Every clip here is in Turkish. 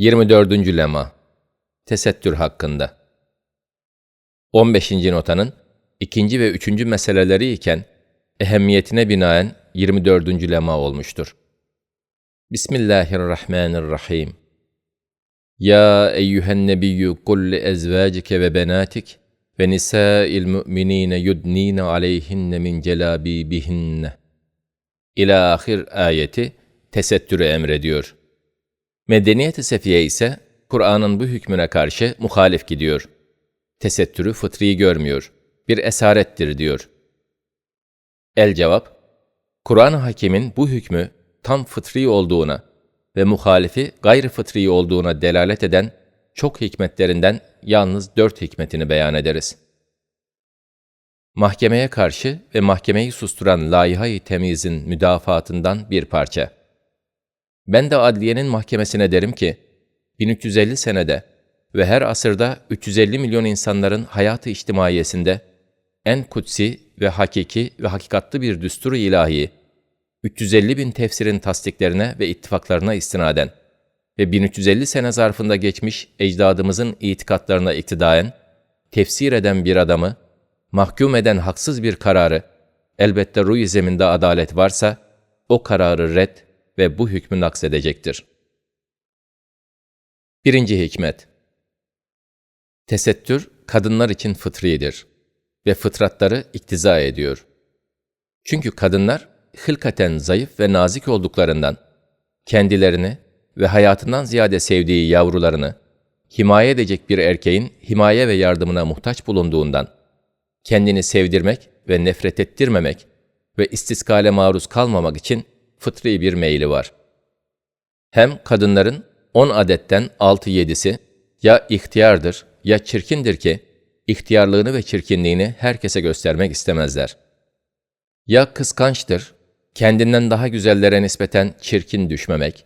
24. Lema Tesettür hakkında 15. notanın ikinci ve üçüncü meseleleri iken ehemmiyetine binaen 24. lema olmuştur. Bismillahirrahmanirrahim. Ya eyyühen nebiyyü kul li ezvacike ve benatik ve nisâil mü'minîne yudnîne aleyhinne min celâbîbihinne. İlâ ahir ayeti tesettürü emrediyor. Medeniyet-i Sefiye ise Kur'an'ın bu hükmüne karşı muhalif gidiyor. Tesettürü fıtri görmüyor. Bir esarettir diyor. El cevap, Kur'an-ı Hakim'in bu hükmü tam fıtri olduğuna ve muhalifi gayri fıtri olduğuna delalet eden çok hikmetlerinden yalnız dört hikmetini beyan ederiz. Mahkemeye karşı ve mahkemeyi susturan layihayı temizin müdafaatından bir parça. Ben de adliyenin mahkemesine derim ki, 1350 senede ve her asırda 350 milyon insanların hayatı içtimaiyesinde en kutsi ve hakiki ve hakikatlı bir düsturu ilahi, 350 bin tefsirin tasdiklerine ve ittifaklarına istinaden ve 1350 sene zarfında geçmiş ecdadımızın itikatlarına iktidaen, tefsir eden bir adamı, mahkum eden haksız bir kararı, elbette ruh zeminde adalet varsa, o kararı red ve bu hükmü naksedecektir. Birinci hikmet Tesettür, kadınlar için fıtridir ve fıtratları iktiza ediyor. Çünkü kadınlar, hılkaten zayıf ve nazik olduklarından, kendilerini ve hayatından ziyade sevdiği yavrularını, himaye edecek bir erkeğin himaye ve yardımına muhtaç bulunduğundan, kendini sevdirmek ve nefret ettirmemek ve istiskale maruz kalmamak için fıtri bir meyli var. Hem kadınların 10 adetten 6-7'si ya ihtiyardır ya çirkindir ki, ihtiyarlığını ve çirkinliğini herkese göstermek istemezler. Ya kıskançtır, kendinden daha güzellere nispeten çirkin düşmemek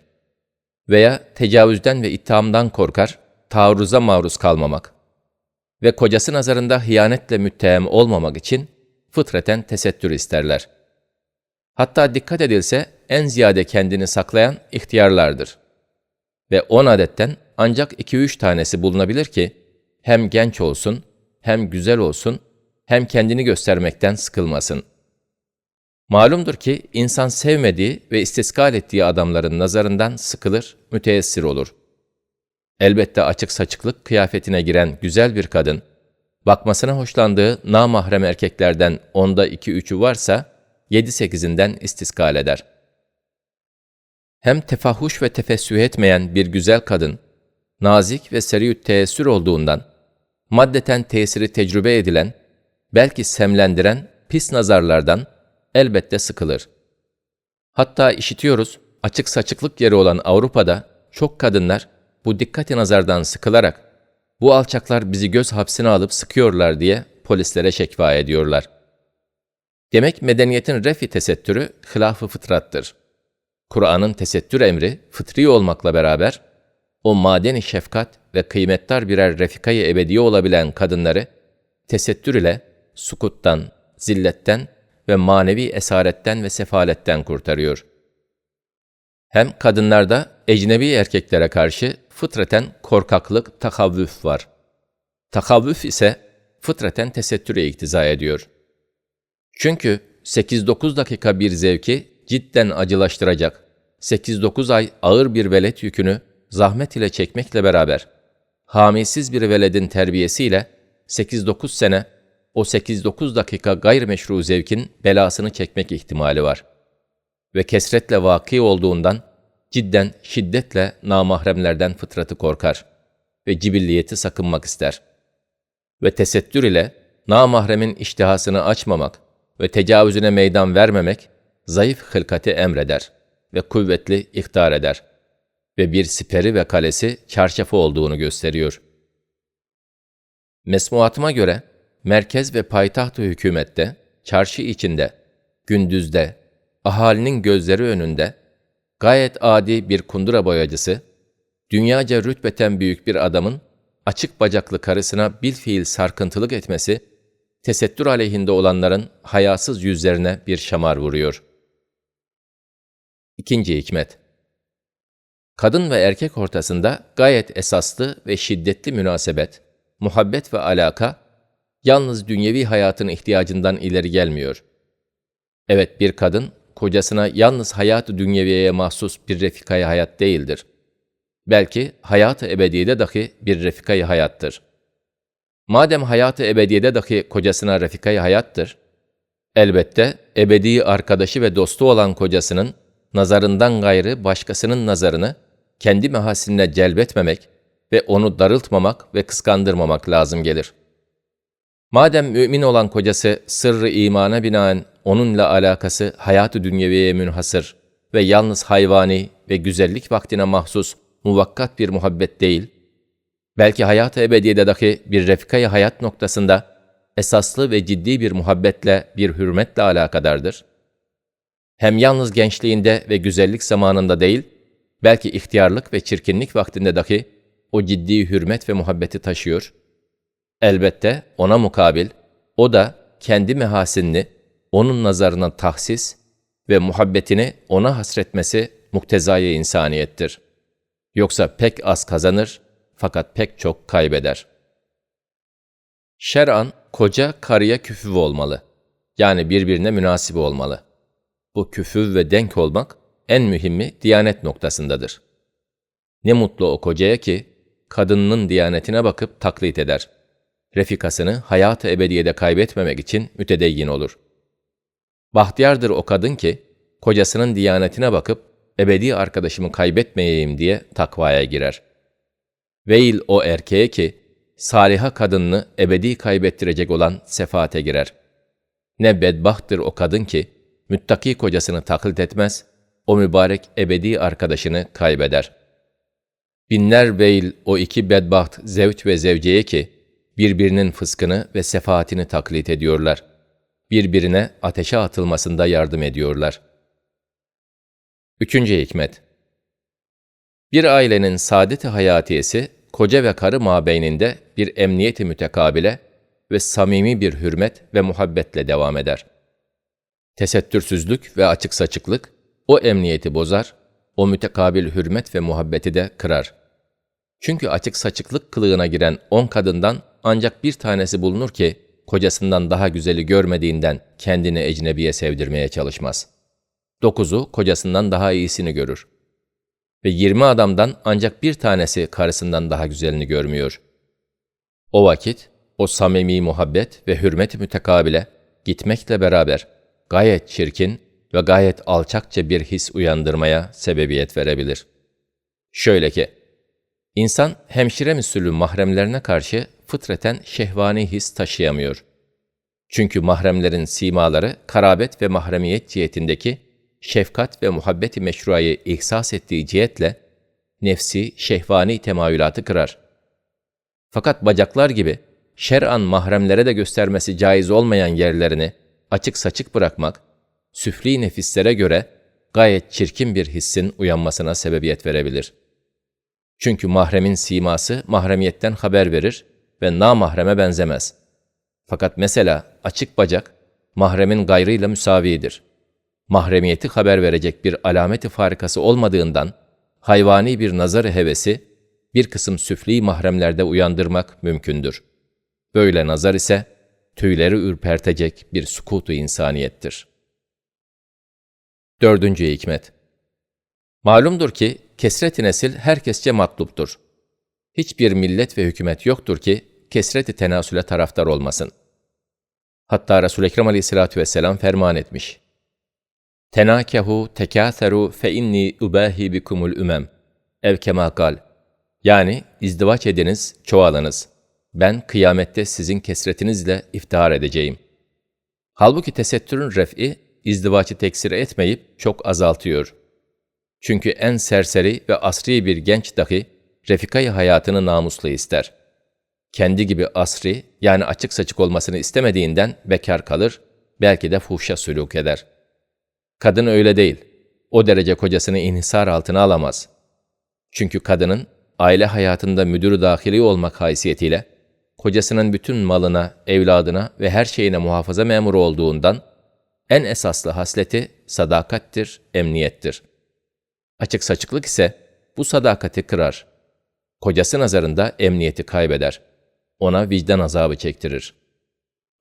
veya tecavüzden ve ittihamdan korkar, taarruza maruz kalmamak ve kocası nazarında hıyanetle müttehem olmamak için fıtraten tesettür isterler. Hatta dikkat edilse en ziyade kendini saklayan ihtiyarlardır. Ve on adetten ancak iki üç tanesi bulunabilir ki hem genç olsun, hem güzel olsun, hem kendini göstermekten sıkılmasın. Malumdur ki insan sevmediği ve istiskal ettiği adamların nazarından sıkılır, müteessir olur. Elbette açık saçıklık kıyafetine giren güzel bir kadın, bakmasına hoşlandığı namahrem erkeklerden onda iki üçü varsa, yedi sekizinden istiskal eder. Hem tefahuş ve tefessüh etmeyen bir güzel kadın, nazik ve seriyüt teessür olduğundan, maddeten tesiri tecrübe edilen, belki semlendiren pis nazarlardan elbette sıkılır. Hatta işitiyoruz, açık saçıklık yeri olan Avrupa'da çok kadınlar bu dikkati nazardan sıkılarak, bu alçaklar bizi göz hapsine alıp sıkıyorlar diye polislere şekva ediyorlar. Demek medeniyetin refi tesettürü hilaf-ı fıtrattır. Kur'an'ın tesettür emri fıtri olmakla beraber, o madeni şefkat ve kıymettar birer refikayı ebediye olabilen kadınları, tesettür ile sukuttan, zilletten ve manevi esaretten ve sefaletten kurtarıyor. Hem kadınlarda ecnebi erkeklere karşı fıtraten korkaklık, takavvüf var. Takavvüf ise fıtraten tesettüre iktiza ediyor. Çünkü 8-9 dakika bir zevki cidden acılaştıracak, 8-9 ay ağır bir velet yükünü zahmet ile çekmekle beraber, hamisiz bir veledin terbiyesiyle 8-9 sene o 8-9 dakika gayrimeşru zevkin belasını çekmek ihtimali var. Ve kesretle vaki olduğundan cidden şiddetle namahremlerden fıtratı korkar ve cibilliyeti sakınmak ister. Ve tesettür ile namahremin iştihasını açmamak ve tecavüzüne meydan vermemek zayıf hılkati emreder ve kuvvetli ihtar eder ve bir siperi ve kalesi çarşafı olduğunu gösteriyor. Mesmuatıma göre merkez ve payitaht hükümette, çarşı içinde, gündüzde, ahalinin gözleri önünde, gayet adi bir kundura boyacısı, dünyaca rütbeten büyük bir adamın açık bacaklı karısına bilfiil sarkıntılık etmesi, tesettür aleyhinde olanların hayasız yüzlerine bir şamar vuruyor. İkinci hikmet Kadın ve erkek ortasında gayet esaslı ve şiddetli münasebet, muhabbet ve alaka, yalnız dünyevi hayatın ihtiyacından ileri gelmiyor. Evet bir kadın, kocasına yalnız hayat-ı dünyeviyeye mahsus bir refikayı hayat değildir. Belki hayat-ı ebediyede dahi bir refikayı hayattır. Madem hayat-ı ebediyede dahi kocasına refikayı hayattır, elbette ebedi arkadaşı ve dostu olan kocasının nazarından gayrı başkasının nazarını kendi mehasinine celbetmemek ve onu darıltmamak ve kıskandırmamak lazım gelir. Madem mümin olan kocası sırrı imana binaen onunla alakası hayat-ı dünyeviye münhasır ve yalnız hayvani ve güzellik vaktine mahsus muvakkat bir muhabbet değil, belki hayat-ı ebediyede dahi bir refikayı hayat noktasında esaslı ve ciddi bir muhabbetle, bir hürmetle alakadardır. Hem yalnız gençliğinde ve güzellik zamanında değil, belki ihtiyarlık ve çirkinlik vaktinde dahi o ciddi hürmet ve muhabbeti taşıyor. Elbette ona mukabil, o da kendi mehasinini onun nazarına tahsis ve muhabbetini ona hasretmesi muktezaya insaniyettir. Yoksa pek az kazanır fakat pek çok kaybeder. Şer'an, koca karıya küfüv olmalı. Yani birbirine münasip olmalı. Bu küfüv ve denk olmak en mühimi diyanet noktasındadır. Ne mutlu o kocaya ki, kadınının diyanetine bakıp taklit eder. Refikasını hayat-ı ebediyede kaybetmemek için mütedeyyin olur. Bahtiyardır o kadın ki, kocasının diyanetine bakıp, ebedi arkadaşımı kaybetmeyeyim diye takvaya girer. Veil o erkeğe ki, saliha kadınını ebedi kaybettirecek olan sefaate girer. Ne bedbahttır o kadın ki, müttaki kocasını taklit etmez, o mübarek ebedi arkadaşını kaybeder. Binler veil o iki bedbaht zevç ve zevceye ki, birbirinin fıskını ve sefaatini taklit ediyorlar. Birbirine ateşe atılmasında yardım ediyorlar. Üçüncü hikmet Bir ailenin saadet-i hayatiyesi, koca ve karı mabeyninde bir emniyeti mütekabile ve samimi bir hürmet ve muhabbetle devam eder. Tesettürsüzlük ve açık saçıklık, o emniyeti bozar, o mütekabil hürmet ve muhabbeti de kırar. Çünkü açık saçıklık kılığına giren on kadından ancak bir tanesi bulunur ki, kocasından daha güzeli görmediğinden kendini ecnebiye sevdirmeye çalışmaz. Dokuzu kocasından daha iyisini görür. Ve yirmi adamdan ancak bir tanesi karısından daha güzelini görmüyor. O vakit, o samimi muhabbet ve hürmet mütekabile gitmekle beraber gayet çirkin ve gayet alçakça bir his uyandırmaya sebebiyet verebilir. Şöyle ki, insan hemşire müsülü mahremlerine karşı fıtraten şehvani his taşıyamıyor. Çünkü mahremlerin simaları karabet ve mahremiyet cihetindeki şefkat ve muhabbeti meşruayı ihsas ettiği cihetle nefsi şehvani temayülatı kırar. Fakat bacaklar gibi şer'an mahremlere de göstermesi caiz olmayan yerlerini açık saçık bırakmak, süfli nefislere göre gayet çirkin bir hissin uyanmasına sebebiyet verebilir. Çünkü mahremin siması mahremiyetten haber verir ve namahreme benzemez. Fakat mesela açık bacak, mahremin gayrıyla müsavidir. Mahremiyeti haber verecek bir alameti farikası olmadığından, hayvani bir nazar hevesi, bir kısım süfli mahremlerde uyandırmak mümkündür. Böyle nazar ise, tüyleri ürpertecek bir sukutu insaniyettir. Dördüncü hikmet Malumdur ki, kesret-i nesil herkesçe matluptur. Hiçbir millet ve hükümet yoktur ki, kesret-i tenasüle taraftar olmasın. Hatta Resul-i Ekrem aleyhissalatü vesselam ferman etmiş. Tenâkehu tekâtheru fe inni ubâhi bikumul ümem. Ev kemâ kal. Yani izdivaç ediniz, çoğalınız. Ben kıyamette sizin kesretinizle iftihar edeceğim. Halbuki tesettürün ref'i, izdivaçı teksir etmeyip çok azaltıyor. Çünkü en serseri ve asri bir genç dahi refikayı hayatını namuslu ister. Kendi gibi asri yani açık saçık olmasını istemediğinden bekar kalır, belki de fuhşa sülük eder. Kadın öyle değil. O derece kocasını inhisar altına alamaz. Çünkü kadının aile hayatında müdür dahili olmak haysiyetiyle kocasının bütün malına, evladına ve her şeyine muhafaza memuru olduğundan en esaslı hasleti sadakattir, emniyettir. Açık saçıklık ise bu sadakati kırar. Kocası nazarında emniyeti kaybeder. Ona vicdan azabı çektirir.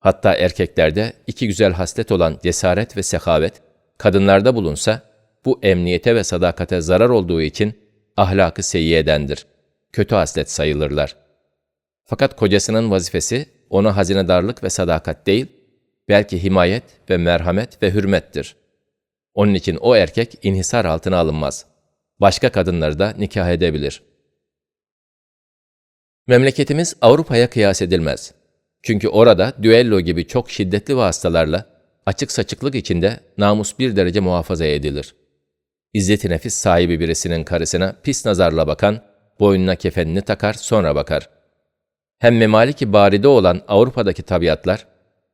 Hatta erkeklerde iki güzel haslet olan cesaret ve sehavet, kadınlarda bulunsa, bu emniyete ve sadakate zarar olduğu için ahlakı seyyiyedendir. Kötü haslet sayılırlar. Fakat kocasının vazifesi ona hazinedarlık ve sadakat değil, belki himayet ve merhamet ve hürmettir. Onun için o erkek inhisar altına alınmaz. Başka kadınları da nikah edebilir. Memleketimiz Avrupa'ya kıyas edilmez. Çünkü orada düello gibi çok şiddetli vasıtalarla açık saçıklık içinde namus bir derece muhafaza edilir. İzzet-i nefis sahibi birisinin karısına pis nazarla bakan, boynuna kefenini takar sonra bakar. Hem memaliki baride olan Avrupa'daki tabiatlar,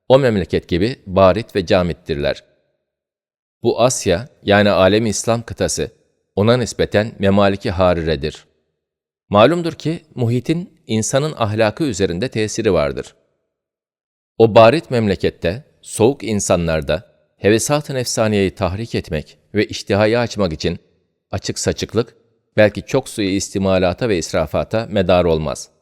o memleket gibi barit ve camittirler. Bu Asya, yani alemi İslam kıtası, ona nispeten memaliki hariredir. Malumdur ki muhitin insanın ahlakı üzerinde tesiri vardır. O barit memlekette, soğuk insanlarda, hevesat-ı nefsaniyeyi tahrik etmek ve iştihayı açmak için açık saçıklık, belki çok suyu istimalata ve israfata medar olmaz.''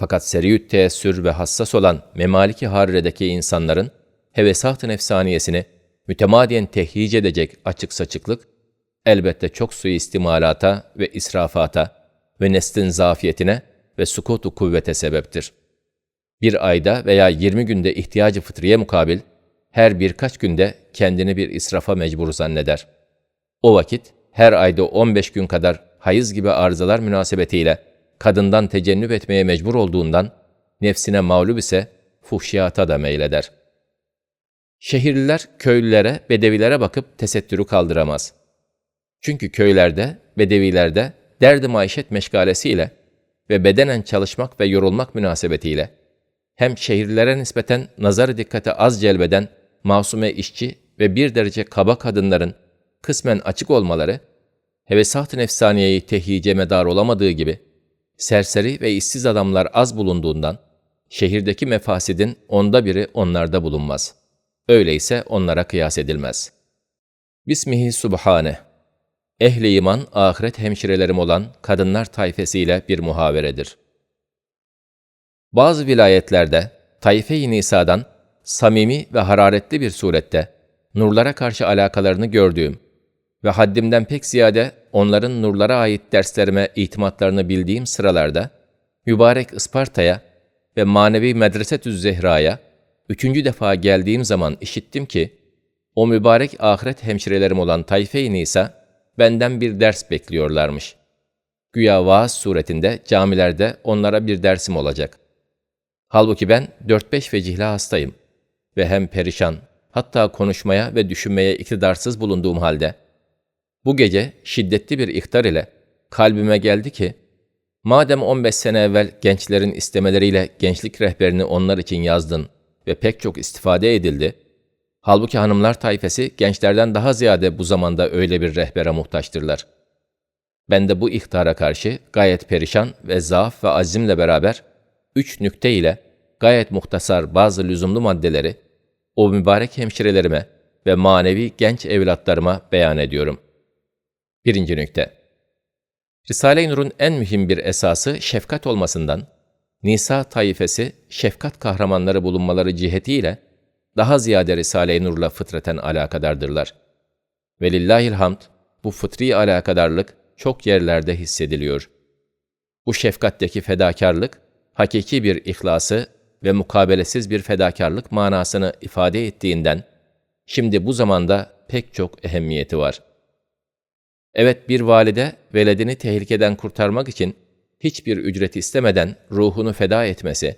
Fakat seriyüt teessür ve hassas olan memaliki hariredeki insanların hevesat-ı nefsaniyesini mütemadiyen tehyic edecek açık saçıklık, elbette çok suistimalata ve israfata ve neslin zafiyetine ve sukutu kuvvete sebeptir. Bir ayda veya 20 günde ihtiyacı fıtriye mukabil, her birkaç günde kendini bir israfa mecbur zanneder. O vakit, her ayda 15 gün kadar hayız gibi arızalar münasebetiyle kadından tecennüp etmeye mecbur olduğundan, nefsine mağlup ise fuhşiyata da meyleder. Şehirliler köylülere, bedevilere bakıp tesettürü kaldıramaz. Çünkü köylerde, bedevilerde derdi maişet meşgalesiyle ve bedenen çalışmak ve yorulmak münasebetiyle hem şehirlilere nispeten nazar dikkate az celbeden masume işçi ve bir derece kaba kadınların kısmen açık olmaları, hevesat-ı nefsaniyeyi tehyice medar olamadığı gibi, serseri ve işsiz adamlar az bulunduğundan, şehirdeki mefasidin onda biri onlarda bulunmaz. Öyleyse onlara kıyas edilmez. Bismihi Subhane Ehli iman, ahiret hemşirelerim olan kadınlar tayfesiyle bir muhaveredir. Bazı vilayetlerde, Tayfe-i Nisa'dan samimi ve hararetli bir surette nurlara karşı alakalarını gördüğüm ve haddimden pek ziyade onların nurlara ait derslerime itimatlarını bildiğim sıralarda, mübarek Isparta'ya ve manevi Medresetüz Zehra'ya üçüncü defa geldiğim zaman işittim ki, o mübarek ahiret hemşirelerim olan Tayfe-i Nisa, benden bir ders bekliyorlarmış. Güya vaaz suretinde camilerde onlara bir dersim olacak. Halbuki ben 4-5 vecihle hastayım ve hem perişan, hatta konuşmaya ve düşünmeye iktidarsız bulunduğum halde, bu gece şiddetli bir ihtar ile kalbime geldi ki, madem 15 sene evvel gençlerin istemeleriyle gençlik rehberini onlar için yazdın ve pek çok istifade edildi, halbuki hanımlar tayfesi gençlerden daha ziyade bu zamanda öyle bir rehbere muhtaçtırlar. Ben de bu ihtara karşı gayet perişan ve zaaf ve azimle beraber üç nükte ile gayet muhtasar bazı lüzumlu maddeleri o mübarek hemşirelerime ve manevi genç evlatlarıma beyan ediyorum.'' Birinci nükte. Risale-i Nur'un en mühim bir esası şefkat olmasından, Nisa taifesi şefkat kahramanları bulunmaları cihetiyle daha ziyade Risale-i Nur'la fıtraten alakadardırlar. Velillahil hamd, bu fıtri alakadarlık çok yerlerde hissediliyor. Bu şefkatteki fedakarlık, hakiki bir ihlası ve mukabelesiz bir fedakarlık manasını ifade ettiğinden, şimdi bu zamanda pek çok ehemmiyeti var.'' Evet bir valide veledini tehlikeden kurtarmak için hiçbir ücret istemeden ruhunu feda etmesi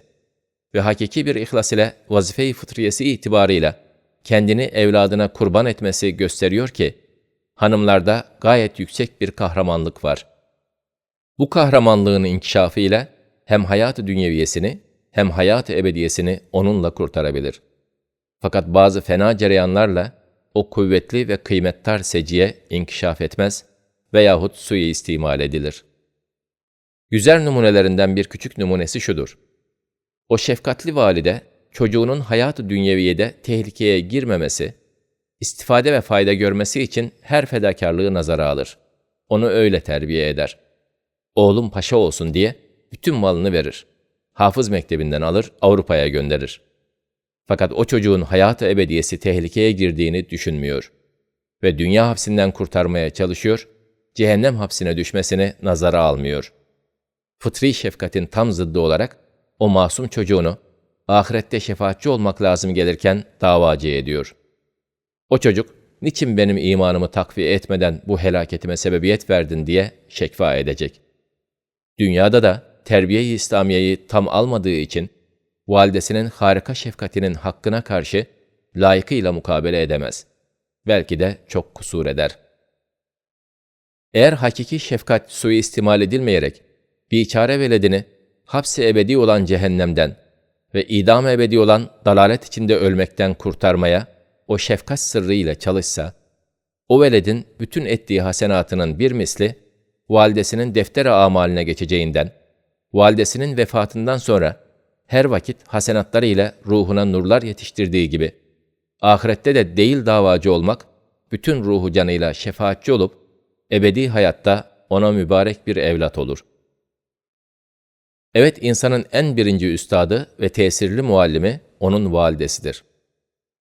ve hakiki bir ihlas ile vazife-i fıtriyesi itibarıyla kendini evladına kurban etmesi gösteriyor ki, hanımlarda gayet yüksek bir kahramanlık var. Bu kahramanlığın inkişafı ile hem hayat-ı dünyeviyesini hem hayat-ı ebediyesini onunla kurtarabilir. Fakat bazı fena cereyanlarla o kuvvetli ve kıymettar seciye inkişaf etmez veyahut suyu istimal edilir. Güzel numunelerinden bir küçük numunesi şudur. O şefkatli valide, çocuğunun hayat-ı dünyeviyede tehlikeye girmemesi, istifade ve fayda görmesi için her fedakarlığı nazara alır. Onu öyle terbiye eder.'' Oğlum paşa olsun diye bütün malını verir. Hafız mektebinden alır, Avrupa'ya gönderir. Fakat o çocuğun hayatı ebediyesi tehlikeye girdiğini düşünmüyor. Ve dünya hapsinden kurtarmaya çalışıyor, cehennem hapsine düşmesini nazara almıyor. Fıtri şefkatin tam zıddı olarak o masum çocuğunu ahirette şefaatçi olmak lazım gelirken davacı ediyor. O çocuk, niçin benim imanımı takviye etmeden bu helaketime sebebiyet verdin diye şekva edecek. Dünyada da terbiye-i İslamiye'yi tam almadığı için, validesinin harika şefkatinin hakkına karşı layıkıyla mukabele edemez. Belki de çok kusur eder. Eğer hakiki şefkat suistimal edilmeyerek, biçare veledini hapsi ebedi olan cehennemden ve idam ebedi olan dalalet içinde ölmekten kurtarmaya o şefkat sırrı ile çalışsa, o veledin bütün ettiği hasenatının bir misli, validesinin defter amaline geçeceğinden, validesinin vefatından sonra her vakit hasenatları ile ruhuna nurlar yetiştirdiği gibi, ahirette de değil davacı olmak, bütün ruhu canıyla şefaatçi olup, ebedi hayatta ona mübarek bir evlat olur.'' Evet, insanın en birinci üstadı ve tesirli muallimi onun validesidir.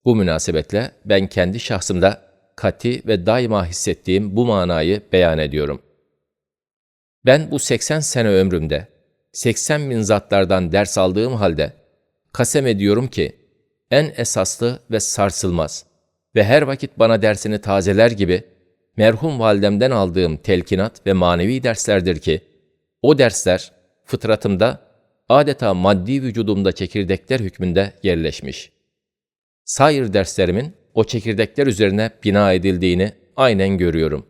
Bu münasebetle ben kendi şahsımda kati ve daima hissettiğim bu manayı beyan ediyorum. Ben bu 80 sene ömrümde 80 bin zatlardan ders aldığım halde kasem ediyorum ki en esaslı ve sarsılmaz ve her vakit bana dersini tazeler gibi merhum validemden aldığım telkinat ve manevi derslerdir ki o dersler fıtratımda adeta maddi vücudumda çekirdekler hükmünde yerleşmiş. Sair derslerimin o çekirdekler üzerine bina edildiğini aynen görüyorum.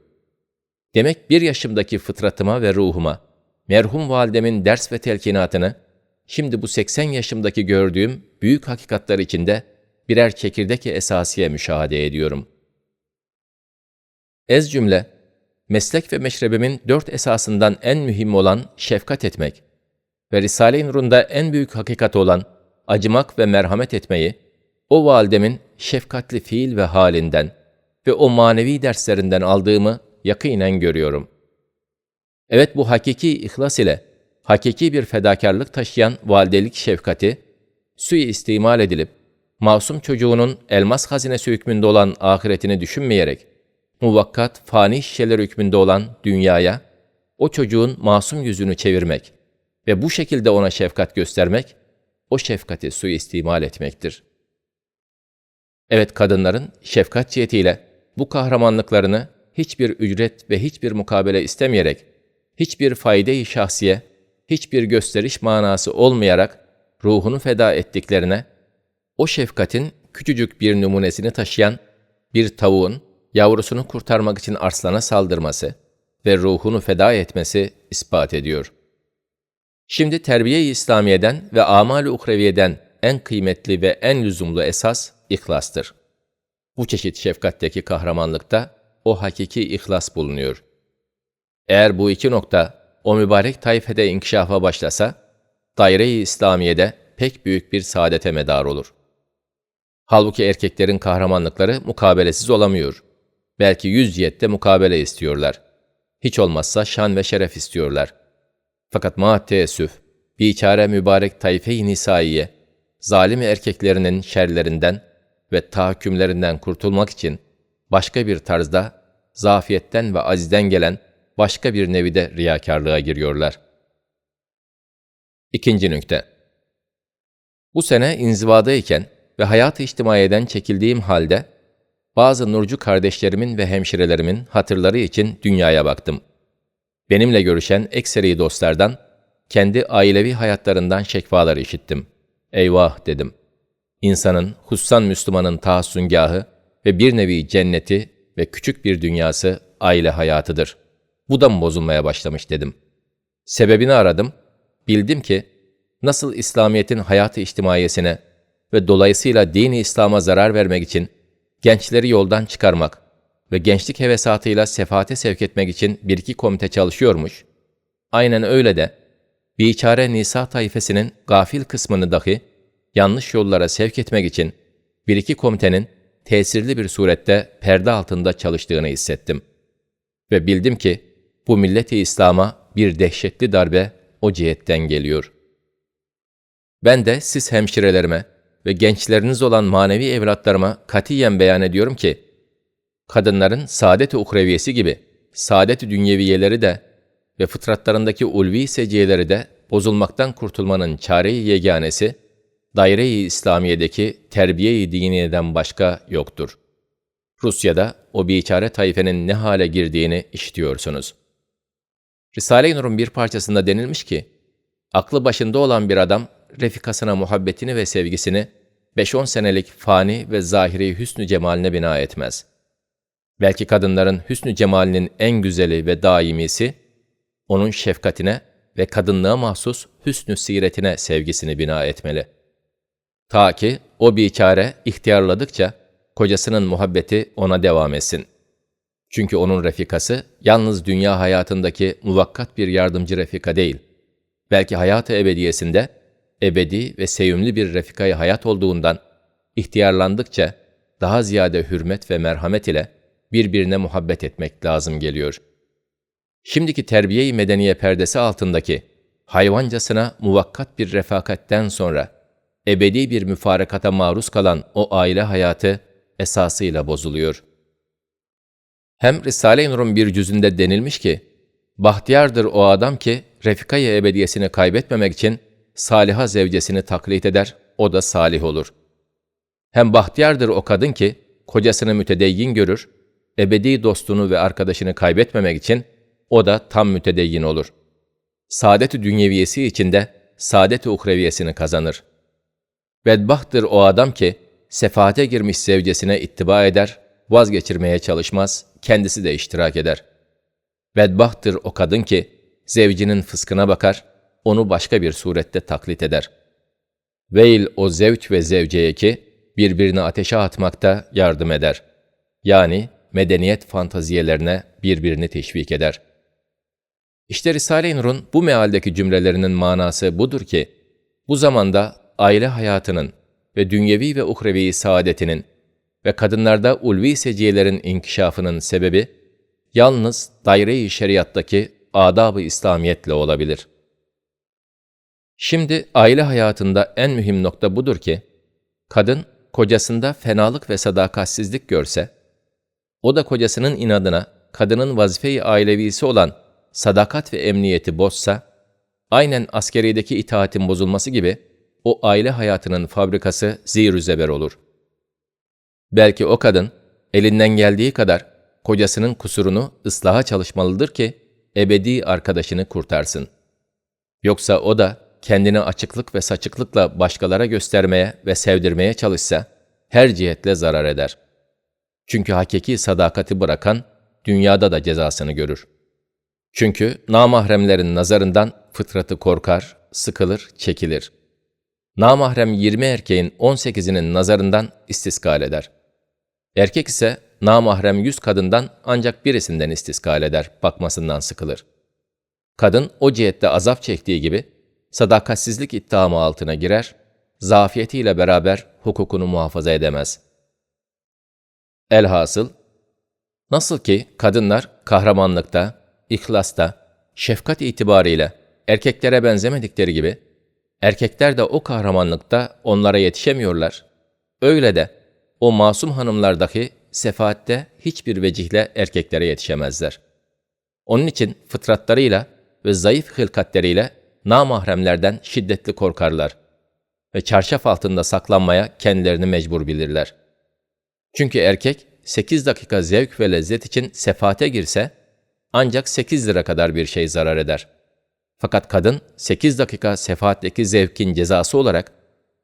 Demek bir yaşımdaki fıtratıma ve ruhuma, merhum validemin ders ve telkinatını, şimdi bu 80 yaşımdaki gördüğüm büyük hakikatler içinde birer çekirdek esasiye müşahede ediyorum. Ez cümle, meslek ve meşrebimin dört esasından en mühim olan şefkat etmek, ve Risale-i Nur'unda en büyük hakikat olan acımak ve merhamet etmeyi, o validemin şefkatli fiil ve halinden ve o manevi derslerinden aldığımı yakinen görüyorum. Evet bu hakiki ihlas ile, hakiki bir fedakarlık taşıyan validelik şefkati, suyu istimal edilip, masum çocuğunun elmas hazinesi hükmünde olan ahiretini düşünmeyerek, muvakkat, fani şişeler hükmünde olan dünyaya, o çocuğun masum yüzünü çevirmek, ve bu şekilde ona şefkat göstermek, o şefkati suistimal etmektir. Evet kadınların şefkat cihetiyle bu kahramanlıklarını hiçbir ücret ve hiçbir mukabele istemeyerek, hiçbir fayde-i şahsiye, hiçbir gösteriş manası olmayarak ruhunu feda ettiklerine, o şefkatin küçücük bir numunesini taşıyan bir tavuğun yavrusunu kurtarmak için arslana saldırması ve ruhunu feda etmesi ispat ediyor.'' Şimdi terbiye-i İslamiye'den ve amal-i uhreviyeden en kıymetli ve en lüzumlu esas ihlastır. Bu çeşit şefkatteki kahramanlıkta o hakiki ihlas bulunuyor. Eğer bu iki nokta o mübarek taifede inkişafa başlasa, daire-i İslamiye'de pek büyük bir saadete medar olur. Halbuki erkeklerin kahramanlıkları mukabelesiz olamıyor. Belki yüz cihette mukabele istiyorlar. Hiç olmazsa şan ve şeref istiyorlar. Fakat ma teessüf, biçare mübarek tayfe-i nisaiye, zalim erkeklerinin şerlerinden ve tahakkümlerinden kurtulmak için başka bir tarzda, zafiyetten ve azizden gelen başka bir nevide riyakarlığa giriyorlar. İkinci nükte. Bu sene inzivadayken ve hayat-ı içtimaiyeden çekildiğim halde, bazı nurcu kardeşlerimin ve hemşirelerimin hatırları için dünyaya baktım. Benimle görüşen ekseri dostlardan, kendi ailevi hayatlarından şekvalar işittim. Eyvah dedim. İnsanın, hussan Müslümanın tahassüngahı ve bir nevi cenneti ve küçük bir dünyası aile hayatıdır. Bu da mı bozulmaya başlamış dedim. Sebebini aradım. Bildim ki, nasıl İslamiyet'in hayatı içtimaiyesine ve dolayısıyla dini İslam'a zarar vermek için gençleri yoldan çıkarmak, ve gençlik hevesatıyla sefaate sevk etmek için bir iki komite çalışıyormuş. Aynen öyle de biçare Nisa tayfesinin gafil kısmını dahi yanlış yollara sevk etmek için bir iki komitenin tesirli bir surette perde altında çalıştığını hissettim. Ve bildim ki bu milleti İslam'a bir dehşetli darbe o cihetten geliyor. Ben de siz hemşirelerime ve gençleriniz olan manevi evlatlarıma katiyen beyan ediyorum ki, kadınların saadet-i uhreviyesi gibi saadet-i dünyeviyeleri de ve fıtratlarındaki ulvi seciyeleri de bozulmaktan kurtulmanın çare-i yeganesi, daire-i İslamiye'deki terbiye-i diniyeden başka yoktur. Rusya'da o biçare tayfenin ne hale girdiğini işitiyorsunuz. Risale-i Nur'un bir parçasında denilmiş ki, aklı başında olan bir adam, refikasına muhabbetini ve sevgisini 5-10 senelik fani ve zahiri hüsnü cemaline bina etmez. Belki kadınların hüsnü cemalinin en güzeli ve daimisi, onun şefkatine ve kadınlığa mahsus hüsnü siretine sevgisini bina etmeli. Ta ki o biçare ihtiyarladıkça kocasının muhabbeti ona devam etsin. Çünkü onun refikası yalnız dünya hayatındaki muvakkat bir yardımcı refika değil, belki hayatı ebediyesinde ebedi ve sevimli bir refikayı hayat olduğundan ihtiyarlandıkça daha ziyade hürmet ve merhamet ile birbirine muhabbet etmek lazım geliyor. Şimdiki terbiye-i medeniye perdesi altındaki hayvancasına muvakkat bir refakatten sonra ebedi bir müfarekata maruz kalan o aile hayatı esasıyla bozuluyor. Hem Risale-i Nur'un bir cüzünde denilmiş ki, bahtiyardır o adam ki refikayı ebediyesini kaybetmemek için saliha zevcesini taklit eder, o da salih olur. Hem bahtiyardır o kadın ki kocasını mütedeyyin görür, ebedi dostunu ve arkadaşını kaybetmemek için o da tam mütedeyyin olur. Saadet-i dünyeviyesi içinde saadet-i uhreviyesini kazanır. Bedbahtır o adam ki sefaate girmiş zevcesine ittiba eder, vazgeçirmeye çalışmaz, kendisi de iştirak eder. Bedbahtır o kadın ki zevcinin fıskına bakar, onu başka bir surette taklit eder. Veil o zevç ve zevceye ki birbirini ateşe atmakta yardım eder. Yani medeniyet fantaziyelerine birbirini teşvik eder. İşte Risale-i Nur'un bu mealdeki cümlelerinin manası budur ki, bu zamanda aile hayatının ve dünyevi ve uhrevi saadetinin ve kadınlarda ulvi seciyelerin inkişafının sebebi, yalnız daire-i şeriattaki adab-ı İslamiyetle olabilir. Şimdi aile hayatında en mühim nokta budur ki, kadın kocasında fenalık ve sadakatsizlik görse, o da kocasının inadına kadının vazife-i ailevisi olan sadakat ve emniyeti bozsa, aynen askerideki itaatin bozulması gibi o aile hayatının fabrikası zir zeber olur. Belki o kadın elinden geldiği kadar kocasının kusurunu ıslaha çalışmalıdır ki ebedi arkadaşını kurtarsın. Yoksa o da kendini açıklık ve saçıklıkla başkalara göstermeye ve sevdirmeye çalışsa her cihetle zarar eder. Çünkü hakiki sadakati bırakan dünyada da cezasını görür. Çünkü namahremlerin nazarından fıtratı korkar, sıkılır, çekilir. Namahrem 20 erkeğin 18'inin nazarından istiskal eder. Erkek ise namahrem 100 kadından ancak birisinden istiskal eder, bakmasından sıkılır. Kadın o cihette azap çektiği gibi sadakatsizlik ittihamı altına girer, zafiyetiyle beraber hukukunu muhafaza edemez. Elhasıl, nasıl ki kadınlar kahramanlıkta, ihlasta, şefkat itibariyle erkeklere benzemedikleri gibi, erkekler de o kahramanlıkta onlara yetişemiyorlar. Öyle de o masum hanımlardaki sefaatte hiçbir vecihle erkeklere yetişemezler. Onun için fıtratlarıyla ve zayıf hılkatleriyle namahremlerden şiddetli korkarlar ve çarşaf altında saklanmaya kendilerini mecbur bilirler. Çünkü erkek 8 dakika zevk ve lezzet için sefaate girse ancak 8 lira kadar bir şey zarar eder. Fakat kadın 8 dakika sefaatteki zevkin cezası olarak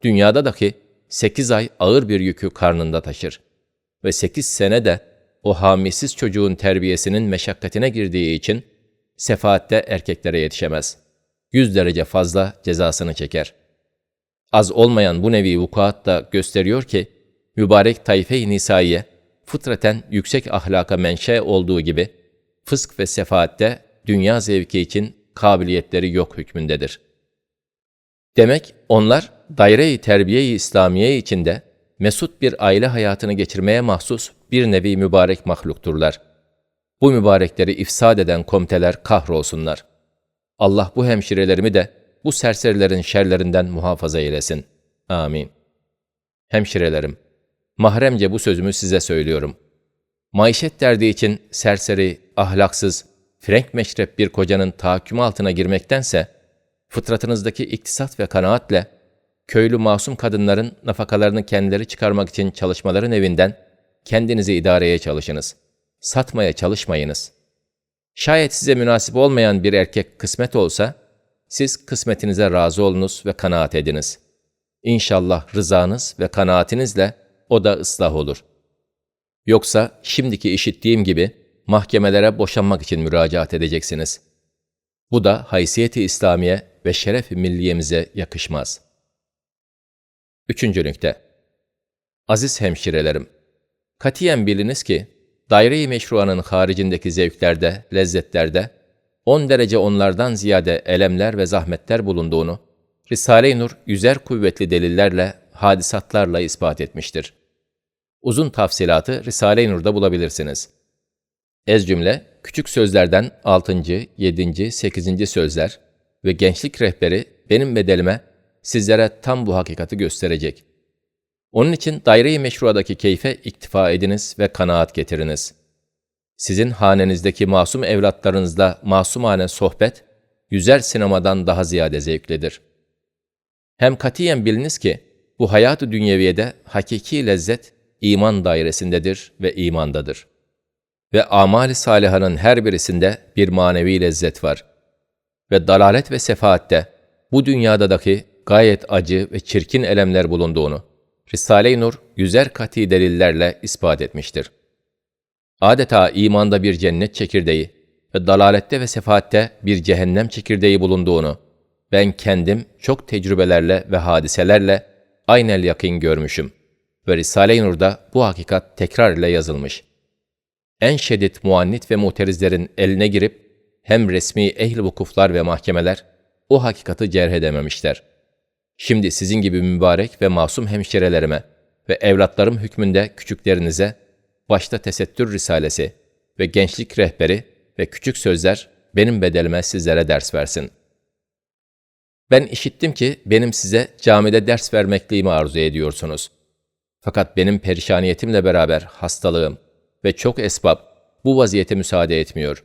dünyada dahi 8 ay ağır bir yükü karnında taşır ve 8 sene de o hamisiz çocuğun terbiyesinin meşakkatine girdiği için sefaatte erkeklere yetişemez. 100 derece fazla cezasını çeker. Az olmayan bu nevi vukuat da gösteriyor ki, mübarek tayfe-i nisaiye, fıtraten yüksek ahlaka menşe olduğu gibi, fısk ve sefaatte dünya zevki için kabiliyetleri yok hükmündedir. Demek onlar daire-i terbiye-i İslamiye içinde mesut bir aile hayatını geçirmeye mahsus bir nevi mübarek mahlukturlar. Bu mübarekleri ifsad eden komteler kahrolsunlar. Allah bu hemşirelerimi de bu serserilerin şerlerinden muhafaza eylesin. Amin. Hemşirelerim, mahremce bu sözümü size söylüyorum. Maişet derdi için serseri, ahlaksız, frenk meşrep bir kocanın tahakkümü altına girmektense, fıtratınızdaki iktisat ve kanaatle, köylü masum kadınların nafakalarını kendileri çıkarmak için çalışmaların evinden, kendinizi idareye çalışınız. Satmaya çalışmayınız. Şayet size münasip olmayan bir erkek kısmet olsa, siz kısmetinize razı olunuz ve kanaat ediniz. İnşallah rızanız ve kanaatinizle o da ıslah olur. Yoksa şimdiki işittiğim gibi mahkemelere boşanmak için müracaat edeceksiniz. Bu da haysiyeti İslamiye ve şeref milliyemize yakışmaz. Üçüncü nükte. Aziz hemşirelerim, katiyen biliniz ki, daire-i meşruanın haricindeki zevklerde, lezzetlerde, on derece onlardan ziyade elemler ve zahmetler bulunduğunu, Risale-i Nur yüzer kuvvetli delillerle, hadisatlarla ispat etmiştir. Uzun tafsilatı Risale-i Nur'da bulabilirsiniz. Ez cümle, küçük sözlerden 6. 7. 8. sözler ve gençlik rehberi benim bedelime sizlere tam bu hakikati gösterecek. Onun için daire-i meşruadaki keyfe iktifa ediniz ve kanaat getiriniz. Sizin hanenizdeki masum evlatlarınızla masumane sohbet, yüzer sinemadan daha ziyade zevklidir. Hem katiyen biliniz ki, bu hayat-ı dünyeviyede hakiki lezzet, iman dairesindedir ve imandadır. Ve amali salihanın her birisinde bir manevi lezzet var. Ve dalalet ve sefaatte, bu dünyadaki gayet acı ve çirkin elemler bulunduğunu, Risale-i Nur yüzer kati delillerle ispat etmiştir. Adeta imanda bir cennet çekirdeği ve dalalette ve sefaatte bir cehennem çekirdeği bulunduğunu, ben kendim çok tecrübelerle ve hadiselerle aynel yakın görmüşüm ve Risale-i Nur'da bu hakikat tekrar ile yazılmış. En şiddet muannit ve muterizlerin eline girip hem resmi ehl vukuflar ve mahkemeler o hakikati cerh edememişler. Şimdi sizin gibi mübarek ve masum hemşirelerime ve evlatlarım hükmünde küçüklerinize, başta tesettür risalesi ve gençlik rehberi ve küçük sözler benim bedelime sizlere ders versin. Ben işittim ki benim size camide ders vermekliğimi arzu ediyorsunuz. Fakat benim perişaniyetimle beraber hastalığım ve çok esbab bu vaziyete müsaade etmiyor.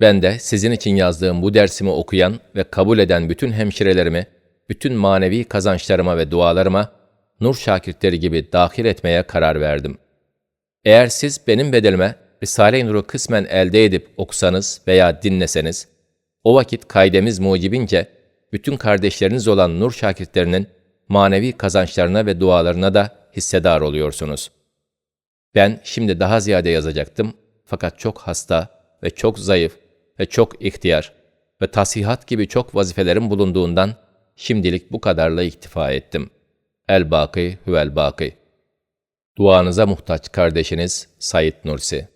Ben de sizin için yazdığım bu dersimi okuyan ve kabul eden bütün hemşirelerimi, bütün manevi kazançlarıma ve dualarıma nur şakirtleri gibi dahil etmeye karar verdim. Eğer siz benim bedelime Risale-i Nur'u kısmen elde edip okusanız veya dinleseniz, o vakit kaydemiz mucibince bütün kardeşleriniz olan nur şakirtlerinin manevi kazançlarına ve dualarına da hissedar oluyorsunuz. Ben şimdi daha ziyade yazacaktım fakat çok hasta ve çok zayıf ve çok ihtiyar ve tasihat gibi çok vazifelerim bulunduğundan şimdilik bu kadarla iktifa ettim. El-Baki huvel-Baki Duanıza muhtaç kardeşiniz Said Nursi